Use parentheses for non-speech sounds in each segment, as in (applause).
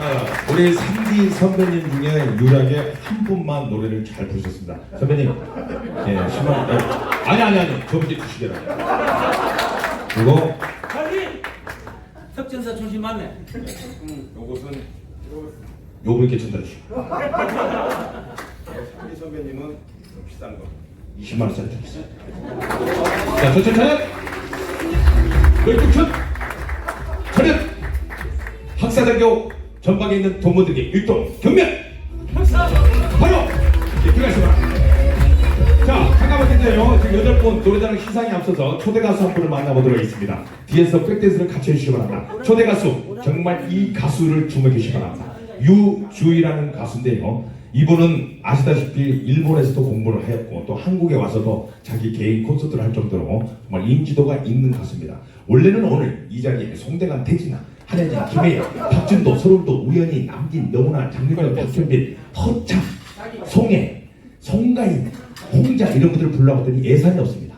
아, 우리 삼디 선배님 중에 유일하게 한 분만 노래를 잘 부르셨습니다. 선배님, 예, 10만 원. 예. 아니, 아니, 아니, 저 문제 주시게라. 그리고, 빨리 석전사 조심 맞네. 요것은 요 분께 전달해 주시고, 삼리 선배님은 좀 비싼 거. 20만원짜리 드리겠습니다. 자, 저천 차렷! 열국천! 차렷! 학사대교 전방에 있는 동무들에게 일동 경면! 바로! 바랍니다. 자, 잠깐만 기다려요. 지금 여덟 분 노래자랑 시상에 앞서서 초대 가수 한 분을 만나보도록 하겠습니다. 뒤에서 백댄스를 같이 해주시기 바랍니다. 초대 가수, 정말 이 가수를 주목해 주시기 바랍니다. 유주희라는 가수인데요. 이분은 아시다시피 일본에서도 공부를 하였고 또 한국에 와서도 자기 개인 콘서트를 할 정도로 정말 인지도가 있는 가수입니다. 원래는 오늘 이 자리에 송대관, 태진아, 한혜진, 김혜연, 박준도, 서울도, 우연히, 남진, 너무나, 장윤정, 박현빈, 허참, 송혜, 송가인, 홍자 이런 분들을 불러봤더니 예산이 없습니다.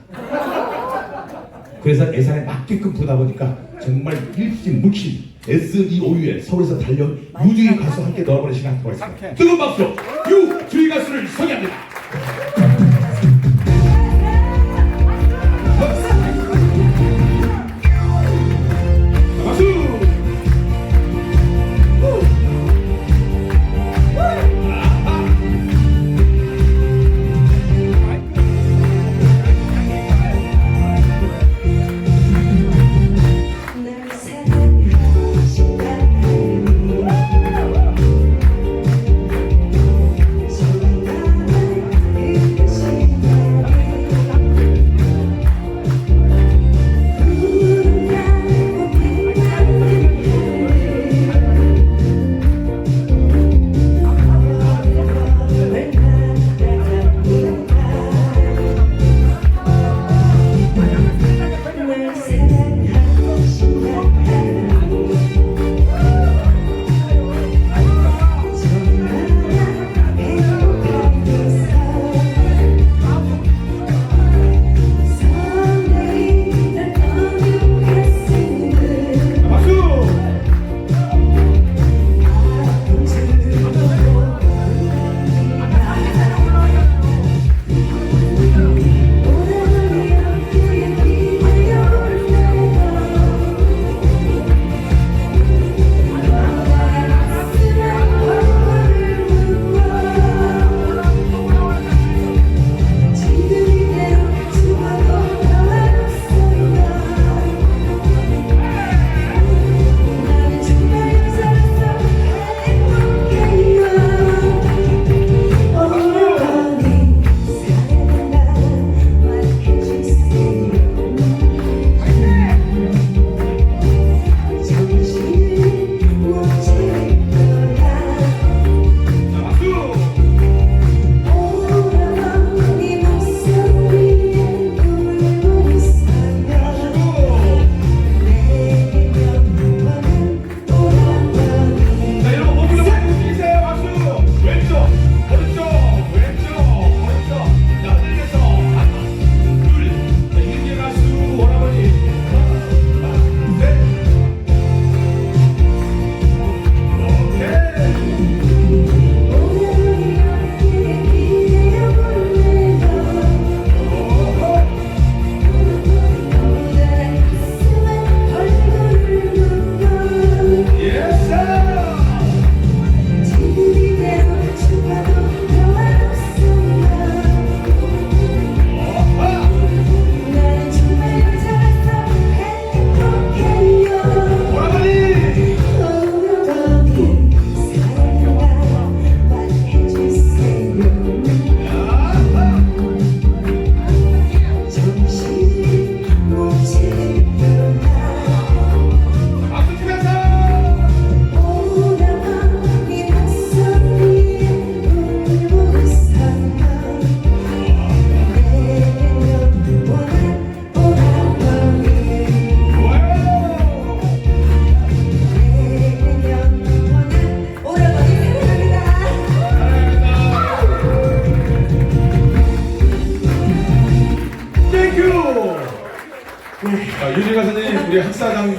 그래서 예산에 맞게끔 부르다 보니까 정말 일심 묵심 SEOU에 서울에서 달려온 유주희 가수 함께 넣어보는 시간 갖고 있습니다. 뜨거운 박수 유주희 가수를 소개합니다.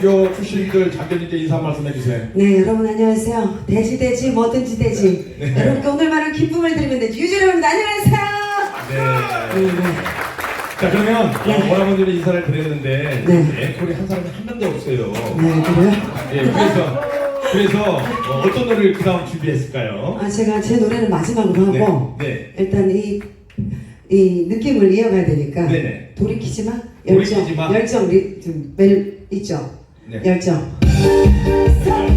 학사장교 출신들 장교님께 인사 한 말씀 해주세요. 네, 여러분 안녕하세요. 돼지 돼지 뭐든지 돼지. 네. 여러분께 오늘만은 기쁨을 드리면 되지. 유주 여러분 안녕하세요. 네. 네, 네. 자 그러면 네. 여러분들이 인사를 드렸는데 네. 앵콜이 한 사람이 한 명도 없어요. 네, 그래요? 예, 그래서 그래서 어, 어떤 노래를 그 다음 준비했을까요? 아 제가 제 노래는 마지막으로 하고 네, 일단 이, 이 느낌을 이어가야 되니까 네네. 돌이키지 마. 열정, 돌이키지 마. 열정 리, 좀 멜, 있죠. 네. 열정.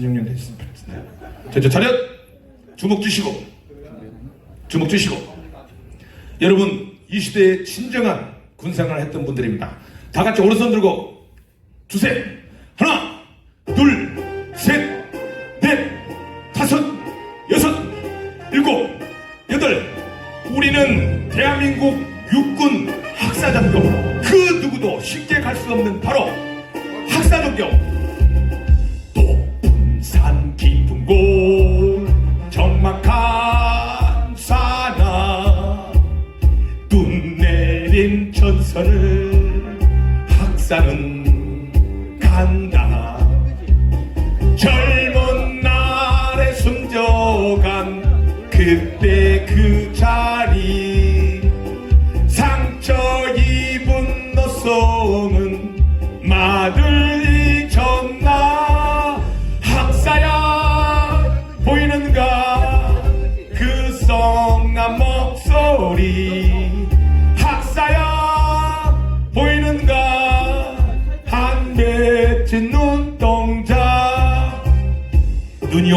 16년 됐습니다. 자, 차렷! 주목 주시고, 주목 주시고. 여러분, 이 시대에 진정한 군생활을 했던 분들입니다. 다 같이 오른손 들고, 주세! 하나, 둘,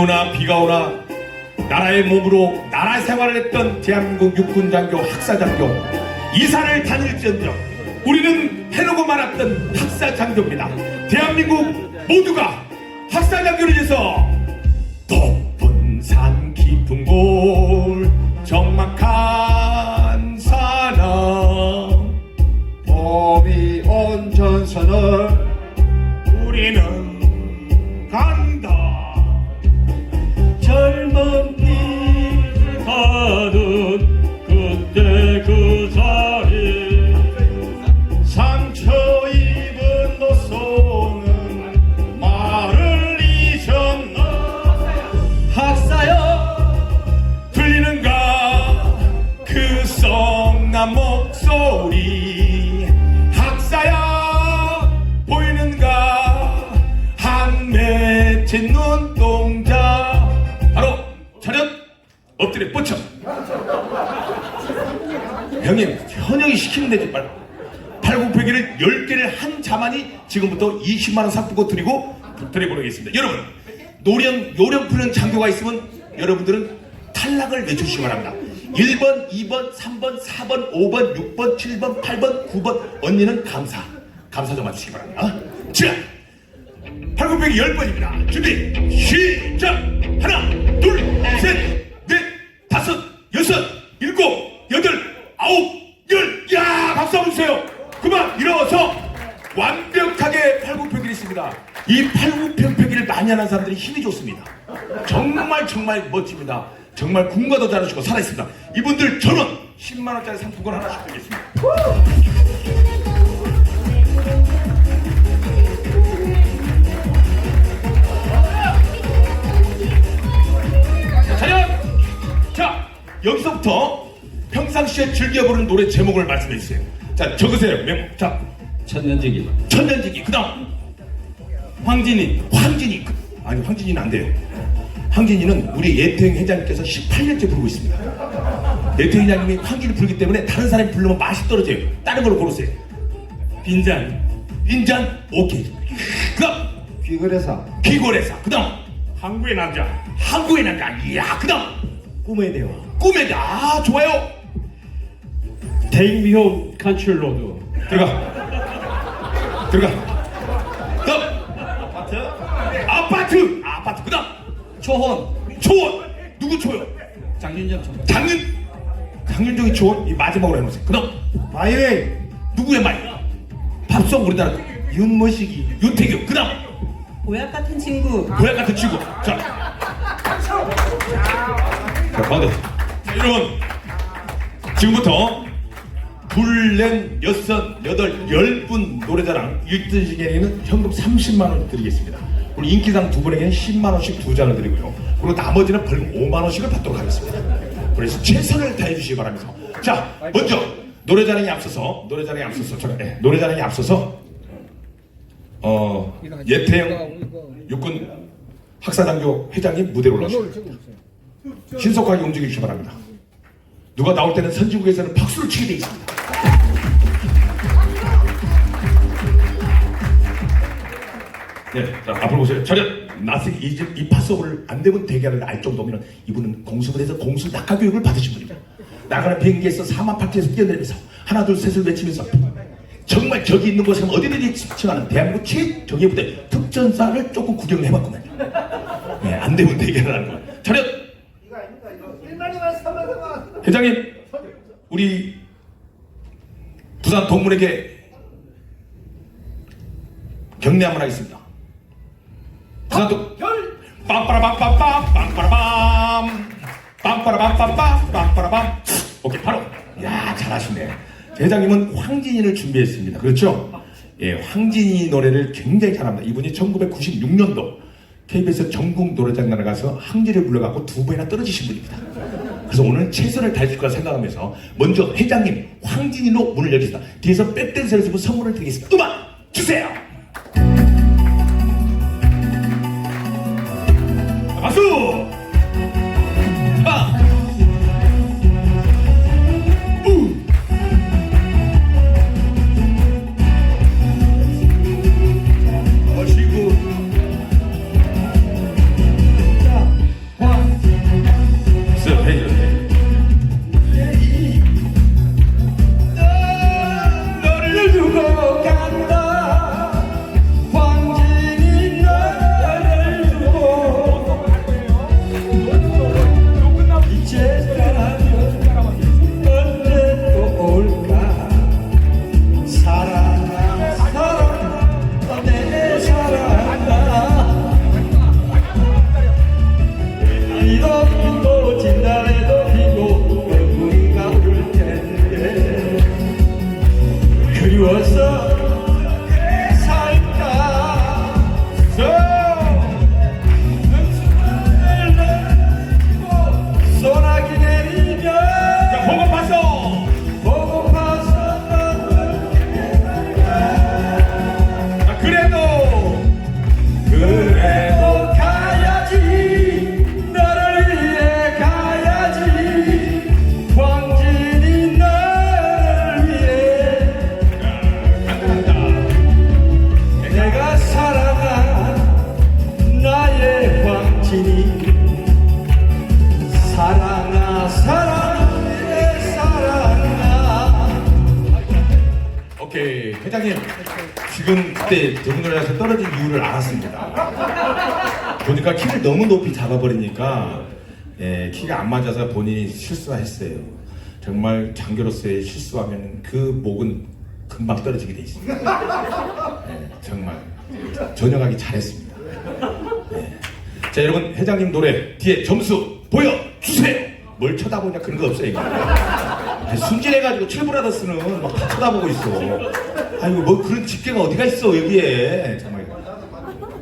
오나 비가 오나 나라의 몸으로 나라 생활을 했던 대한민국 육군 장교 학사 장교 이사를 다닐지언정 우리는 해놓고 말았던 학사 장교입니다. 대한민국 모두가 학사 장교를 위해서 높은 산 깊은 곳 적막한 맺힌 눈동자. 바로 차렷. 엎드려 뻗쳐. 형님 현역이 시키면 되지 말 팔굽혀기를 10개를 한 자만이 지금부터 20만원 상품권 드리고 드려보겠습니다. 여러분 노령 요령 푸는 장교가 있으면 여러분들은 탈락을 외쳐주시기 바랍니다. 1번 2번 3번 4번 5번 6번 7번 8번 9번 언니는 감사. 감사 좀 해주시기 바랍니다. 자 팔굽 혀기 10번입니다. 준비 시작! 하나 둘 셋 넷 다섯 여섯 일곱 여덟 아홉 열 야 박수 한번 주세요. 그만 일어서. 완벽하게 팔굽혀기를 했습니다. 이 팔굽혀펴기를 많이 하는 사람들이 힘이 좋습니다. 정말 정말 멋집니다. 정말 군가도 잘하시고 살아있습니다. 이분들 저는 10만원짜리 상품권 하나씩 드리겠습니다 여기서부터 평상시에 즐겨 부르는 노래 제목을 말씀해 주세요. 자, 적으세요. 메모. 자, 천년지기. 천년지기. 그 다음, 황진이. 황진이. 그- 아니, 황진이는 안 돼요. 황진이는 우리 예태행 회장님께서 18년째 부르고 있습니다. 예태행 회장님이 황진이 부르기 때문에 다른 사람이 부르면 맛이 떨어져요. 다른 걸로 고르세요. 빈잔. 인잔, 오케이. 그 다음, 귀걸이사 귀고래사. 그 다음, 항구의 남자. 항구의 남자. 이야, 그 다음, 꿈의 대화 꿈의 자. 아, 좋아요. Take me home country road 들어가. 들어가. 다음. 아파트. 아파트. 아파트. 그다음. 초혼. 초원. 누구 초원? 장윤정 초. 장윤. 장윤정이 초원. 이 마지막으로 해놓으세요. 그다음. 마이웨이 누구의 말? 밥송 우리나라 윤모시기 윤태규. 그다음. 보약 같은 친구 고향 같은 친구. 자. 자, 가운데. 자, 여러분. 지금부터 불렌 여섯, 여덟, 열 분 노래자랑 1등 중에는 현금 30만 원 드리겠습니다. 그리고 인기상 두 분에게는 10만 원씩 두 잔을 드리고요. 그리고 나머지는 벌금 5만 원씩을 받도록 하겠습니다. 그래서 최선을 다해 주시기 바랍니다. 자, 먼저 노래자랑에 앞서서 노래자랑에 앞서서 잠깐, 네, 노래자랑에 앞서서 어 예태영 육군 학사장교 회장님 무대로 올라오십니다. 신속하게 움직여 주시기 바랍니다. 누가 나올 때는 선진국에서는 박수를 치게 돼 있습니다. 네, 자 앞으로 보세요. 차렷. 나중에 이, 이 파서블을 안 되면 대결을 알 정도면 이분은 공수부대에서 공수 낙하 교육을 받으신 분입니다. 나가는 비행기에서 4만 파트에서 뛰어내리면서 하나 둘 셋을 외치면서 정말 저기 있는 곳에 어디든지 집중하는 대한민국 최정예부대 특전사를 조금 구경을 해봤구만요. 네, 안 되면 대결을 하는 거예요. 회장님, 우리 부산 동문에게 격려 한번 하겠습니다. 부산 동 빰빠라밤빰빰 빰빠라밤 빰빠라밤빰빰 빰빠라밤 오케이 바로 야 잘하시네. 회장님은 황진이를 준비했습니다. 그렇죠? 예, 황진이 노래를 굉장히 잘합니다. 이분이 1996년도 KBS 전국 노래장단에 가서 황진을 불러갖고 두 번이나 떨어지신 분입니다. 그래서 오늘 최선을 다해줄 거라 생각하면서 먼저 회장님 황진이로 문을 열겠습니다. 뒤에서 백댄스를 주고 선물을 드리겠습니다. 음악 주세요. 박수! 지금 그때 정노래에서 떨어진 이유를 알았습니다. 보니까 키를 너무 높이 잡아버리니까 예, 키가 안 맞아서 본인이 실수했어요. 정말 장교로서의 실수하면 그 목은 금방 떨어지게 돼 있습니다. 예, 정말 전역하기 잘했습니다. 예. 자 여러분 회장님 노래 뒤에 점수 보여주세요. 뭘 쳐다보냐 그런 거 없어요. 순진해가지고 칠브라더스는 막 다 쳐다보고 있어. 아이고 뭐 그런 집게가 어디가 있어 여기에 정말.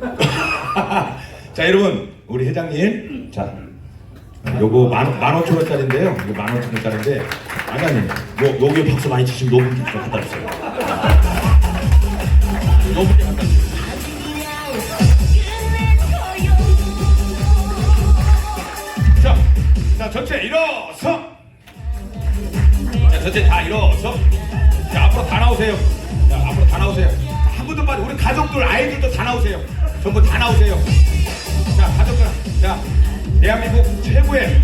(laughs) 자 여러분 우리 회장님 자 요거 만, 만 오천 원짜리인데요. 이거 만 오천 원짜리인데 아가님 요 요게 박수 많이 치시면 노분께 좀 갖다 주세요. 노분께 갖다 주세요. 자, 자 전체 일어서. 자, 전체 다 일어서. 자, 앞으로 다 나오세요. 다 나오세요. 자, 한 분도 빠져. 우리 가족들, 아이들도 다 나오세요. 전부 다 나오세요. 자, 가족들. 자, 대한민국 최고의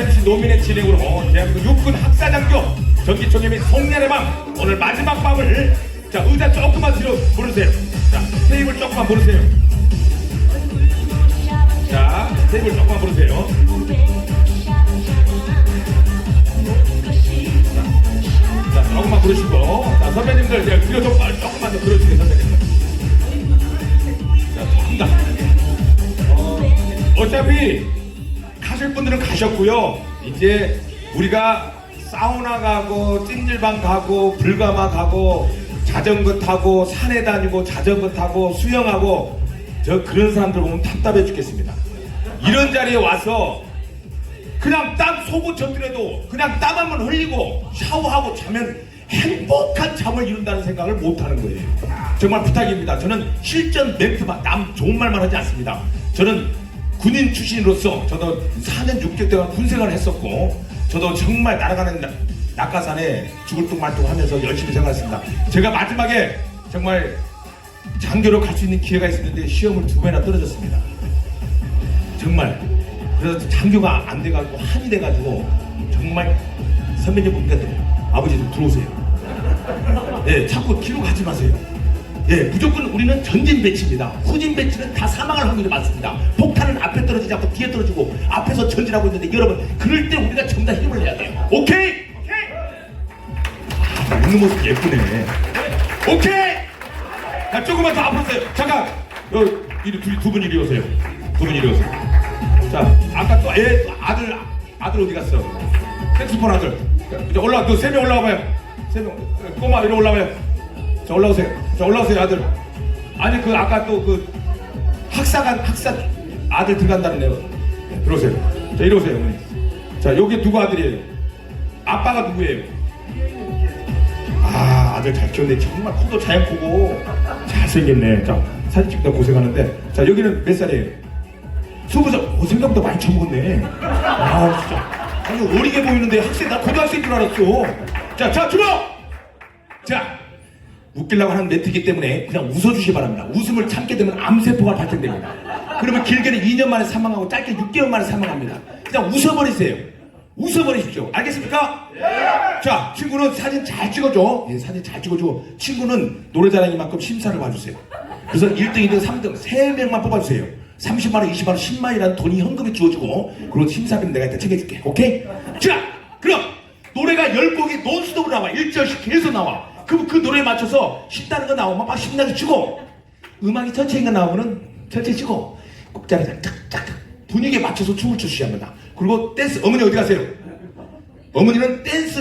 MC 노민의 진행으로 어, 대한민국 육군 학사장교 전기총회 및 송년의 밤 오늘 마지막 밤을 자 의자 조금만 뒤로 부르세요. 자 테이블 조금만 부르세요. 자 테이블 조금만 부르세요. 조금만 부르시고. 자, 선배님들, 이제 귀가 좀 빨리 조금만 더 들어주세요, 선배님들. 자. 어, 어차피 가실 분들은 가셨고요. 이제 우리가 사우나 가고, 찜질방 가고, 불가마 가고, 자전거 타고, 산에 다니고, 자전거 타고, 수영하고, 저 그런 사람들 보면 답답해 죽겠습니다. 이런 자리에 와서 그냥 땀 속옷 젖더라도 그냥 땀 한번 흘리고 샤워하고 자면 행복한 잠을 이룬다는 생각을 못 하는 거예요. 정말 부탁입니다. 저는 실전 멘트만 남 좋은 말만 하지 않습니다. 저는 군인 출신으로서 저도 4년 6개월 동안 군 생활을 했었고 저도 정말 날아가는 나- 낙하산에 죽을 둥 말둥 하면서 열심히 생활했습니다. 제가 마지막에 정말 장교로 갈 수 있는 기회가 있었는데 시험을 두 번이나 떨어졌습니다. 정말 그래서 장교가 안 돼가지고 한이 돼가지고 정말 선배님 보니까 아버지 좀 들어오세요. 예, 자꾸 뒤로 가지 마세요. 예, 무조건 우리는 전진 배치입니다. 후진 배치는 다 사망할 확률이 많습니다. 폭탄은 앞에 떨어지지 않고 뒤에 떨어지고 앞에서 전진하고 있는데 여러분 그럴 때 우리가 다 힘을 내야 돼요. 오케이? 아, 웃는 모습 예쁘네. 오케이? 자, 조금만 더 앞으로 오세요. 잠깐. 요, 이리 두, 두분 이리 오세요. 두 분 이리 오세요. 자, 아까 또 애, 아들, 아들 어디 갔어? 색소폰 아들. 자, 이제 올라, 너 세 명 올라와봐요. 세 명. 꼬마, 이리 올라와요. 자, 올라오세요. 자, 올라오세요, 아들. 아니, 그, 아까 또 그, 학사관, 학사, 아들 들어간다는 애. 네, 들어오세요. 자, 이리 오세요, 어머니. 자, 여기 누구 아들이에요? 아빠가 누구예요? 아 아들 잘 키웠네 정말 코도 잘 크고 잘생겼네 자 사진 찍다 고생하는데 자 여기는 몇 살이에요? 살 어, 생각보다 많이 처먹었네 아 진짜 아니 어리게 보이는데 학생 나 고등학생인 줄 알았어 자 자 주목 자 웃기려고 하는 멘트이기 때문에 그냥 웃어주시 기 바랍니다 웃음을 참게 되면 암세포가 발생됩니다 그러면 길게는 2년 만에 사망하고 짧게 6개월 만에 사망합니다 그냥 웃어버리세요 웃어버리십시오 알겠습니까? 자, 친구는 사진 잘 찍어줘. 예, 사진 잘 찍어줘. 친구는 노래자랑이만큼 심사를 봐주세요. 그래서 1등, 2등, 3등 3명만 뽑아주세요. 30만원, 20만원, 10만원이라는 돈이 현금이 주어지고 그리고 심사비는 내가 이따 챙겨줄게. 오케이? 자, 그럼 노래가 10곡이 논스톱으로 나와. 1절씩 계속 나와. 그럼 그 노래에 맞춰서 신나는 거 나오면 막 신나게 치고 음악이 천천히 나오면은 천천히 치고 꼭자리장 짝짝 분위기에 맞춰서 춤을 추셔야 합니다. 그리고 댄스 어머니 어디 가세요? 어머니는 댄스